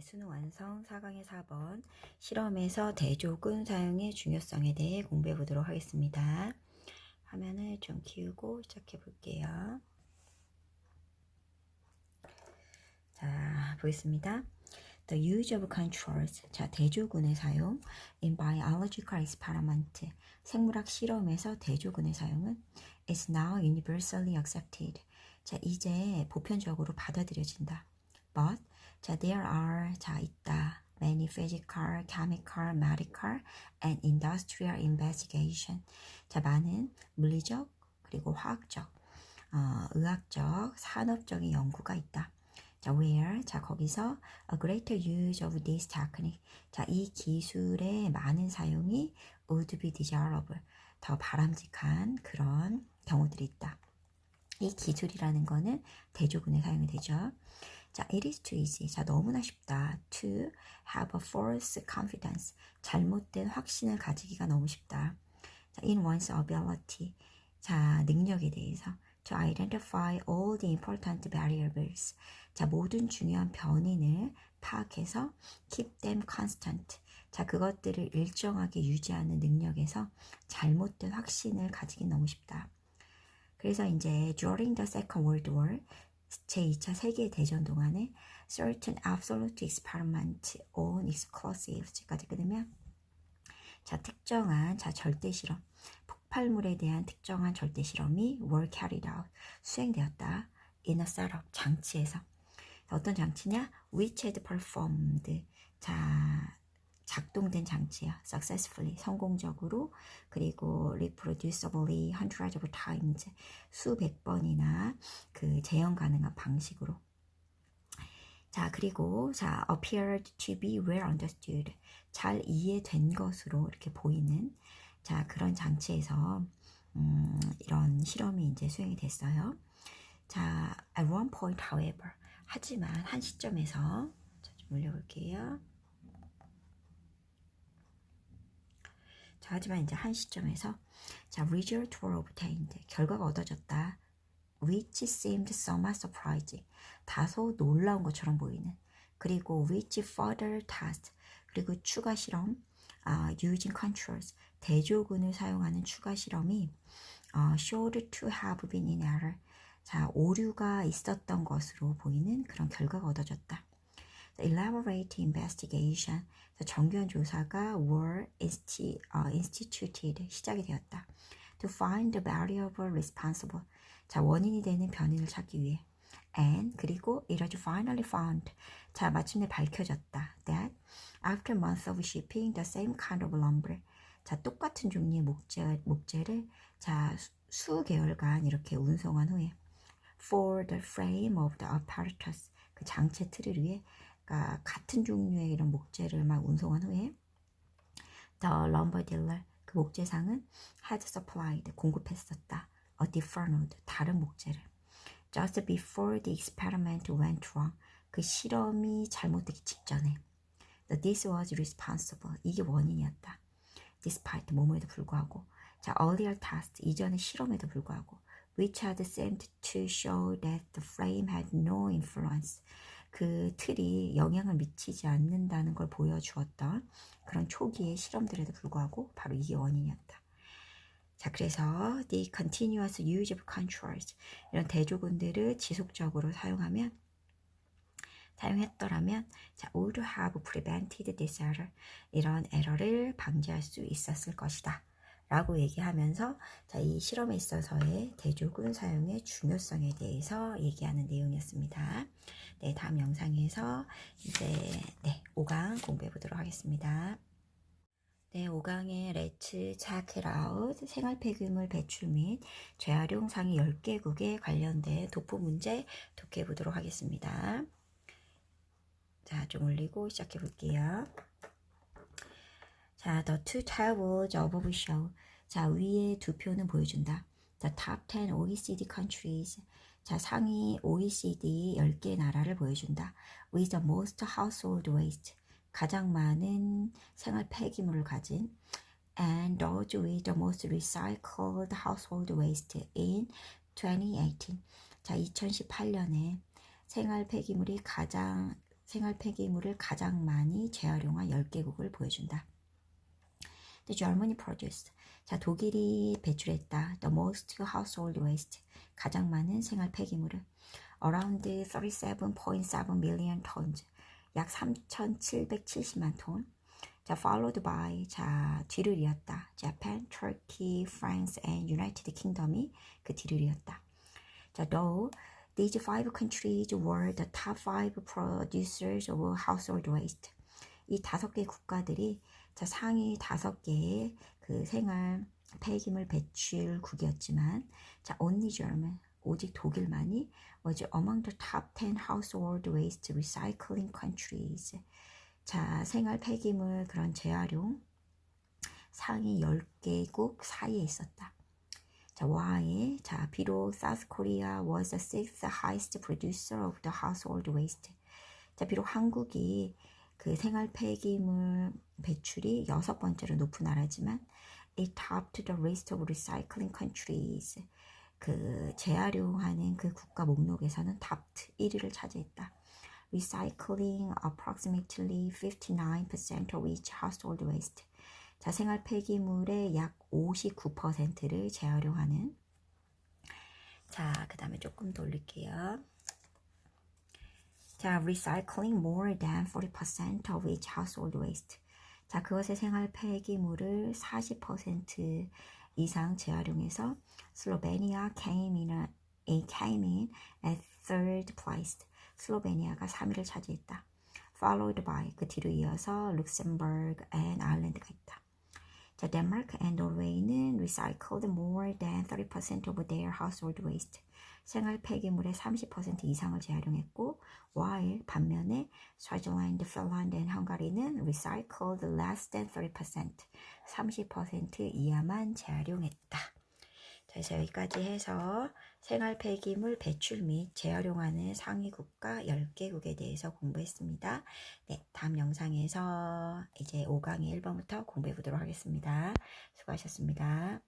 네, 수능 완성 4강의 4번 실험에서 대조군 사용의 중요성에 대해 공부해 보도록 하겠습니다. 화면을 좀 키우고 시작해 볼게요. 자, 보겠습니다. The use of controls. 자, 대조군의 사용. In biological experiment. 생물학 실험에서 대조군의 사용은 is now universally accepted. 자, 이제 보편적으로 받아들여진다. But 자, there are 자 있다. many physical, chemical, medical, and industrial investigation. 자, 많은 물리적 그리고 화학적, 어, 의학적, 산업적인 연구가 있다. 자, where 자 거기서 a greater use of this technique. 자, 이 기술의 많은 사용이 would be desirable. 더 바람직한 그런 경우들이 있다. 이 기술이라는 거는 대조군에 사용이 되죠. 자, it is too easy. 자, 너무나 쉽다. To have a false confidence. 잘못된 확신을 가지기가 너무 쉽다. 자, in one's ability. 자, 능력에 대해서. To identify all the important variables. 자, 모든 중요한 변인을 파악해서 keep them constant. 자, 그것들을 일정하게 유지하는 능력에서 잘못된 확신을 가지기 너무 쉽다. 그래서 이제 during the Second World War 제2차 세계대전 동안에 certain absolute experiment on explosives까지 끊으면 자 특정한 자 절대 실험 폭발물에 대한 특정한 절대 실험이 were carried out 수행되었다 in a setup 장치에서 어떤 장치냐 which had performed 자 작동된 장치야. successfully 성공적으로. 그리고 reproducibly hundreds of times 수백 번이나 그 재현 가능한 방식으로. 자 그리고 자 appeared to be well understood. 잘 이해된 것으로 이렇게 보이는 자 그런 장치에서 음, 이런 실험이 이제 수행이 됐어요. 자 at one point however. 하지만 한 시점에서 자, 좀 올려볼게요. 자, 하지만 이제 한 시점에서 자, result were obtained. 결과가 얻어졌다. which seemed somewhat surprising. 다소 놀라운 것처럼 보이는. 그리고 which further test. 그리고 추가 실험. 아, using controls. 대조군을 사용하는 추가 실험이 어, showed to have been in error. 자, 오류가 있었던 것으로 보이는 그런 결과가 얻어졌다. Elaborate investigation, 정교한 조사가 were insti, uh, instituted, 시작이 되었다. To find the variable responsible, 자 원인이 되는 변인을 찾기 위해. And 그리고 it was finally found, 자 마침내 밝혀졌다. That after months of shipping the same kind of lumber, 자 똑같은 종류의 목재 목재를 자 수 개월간 이렇게 운송한 후에 for the frame of the apparatus, 그 장치 틀을 위해 그러니까 같은 종류의 이런 목재를 막 운송한 후에 the lumber dealer 그 목재상은 had supplied 공급했었다. a different 다른 목재를 just before the experiment went wrong 그 실험이 잘못되기 직전에 this was responsible 이게 원인이었다. despite 뭐뭐에도 불구하고 자 earlier test 이전의 실험에도 불구하고 which had seemed to show that the frame had no influence 그 틀이 영향을 미치지 않는다는 걸 보여주었던 그런 초기의 실험들에도 불구하고 바로 이게 원인이었다. 자, 그래서 the continuous use of controls 이런 대조군들을 지속적으로 사용하면 사용했더라면 자, would have prevented this error 이런 에러를 방지할 수 있었을 것이다. 라고 얘기하면서 자, 이 실험에 있어서의 대조군 사용의 중요성에 대해서 얘기하는 내용이었습니다. 네, 다음 영상에서 이제 네, 5강 공부해 보도록 하겠습니다. 네, 5강의 레츠 차크라웃 생활 폐기물 배출 및 재활용 상위 10개국에 관련된 독보 문제 독해 보도록 하겠습니다. 자, 좀 올리고 시작해 볼게요. 자, the two tables above show. 자, 위에 두 표는 보여준다. The top 10 OECD countries. 자, 상위 OECD 10개 나라를 보여준다. With the most household waste. 가장 많은 생활 폐기물을 가진 and those with the most recycled household waste in 2018. 자, 2018년에 생활 폐기물이 가장 생활 폐기물을 가장 많이 재활용한 10개국을 보여준다. The Germany produced. 자, 독일이 배출했다. The most household waste. 가장 많은 생활 폐기물을. Around 37.7 million tons. 약 3,770만 톤. 자, followed by. 자, 뒤를 이었다. Japan, Turkey, France, and United Kingdom이 그 뒤를 이었다. 자, though these five countries were the top five producers of household waste. 이 다섯 개 국가들이 자, 상위 다섯 개의 그 생활 폐기물 배출국이었지만 자, only German 오직 독일만이 was among the top 10 household waste recycling countries. 자, 생활 폐기물 그런 재활용 상위 10개국 사이에 있었다. 자, why? 자, 비록 South Korea was the sixth highest producer of the household waste. 자, 비록 한국이 그 생활 폐기물 배출이 여섯 번째로 높은 나라지만 it topped the list of recycling countries. 그 재활용하는 그 국가 목록에서는 topped 1위를 차지했다. Recycling approximately 59% of each household waste. 자, 생활 폐기물의 약 59%를 재활용하는 자, 그 다음에 조금 돌릴게요. 자, recycling more than 40% of each household waste. 자, 그것의 생활 폐기물을 40% 이상 재활용해서 슬로베니아 came in, came in at third place. 슬로베니아가 3위를 차지했다. followed by 그 뒤로 이어서 룩셈버그 and 아일랜드가 있다. 자, 덴마크 and 노르웨이는 recycled more than 30% of their household waste. 생활 폐기물의 30% 이상을 재활용했고, while 반면에 스위tzerland, 핀란드, and 헝가리는 recycled less than 30%, 30% 이하만 재활용했다. 자, 그래서 여기까지 해서 생활 폐기물 배출 및 재활용하는 상위 국가 10개국에 대해서 공부했습니다. 네, 다음 영상에서 이제 5강의 1번부터 공부해 보도록 하겠습니다. 수고하셨습니다.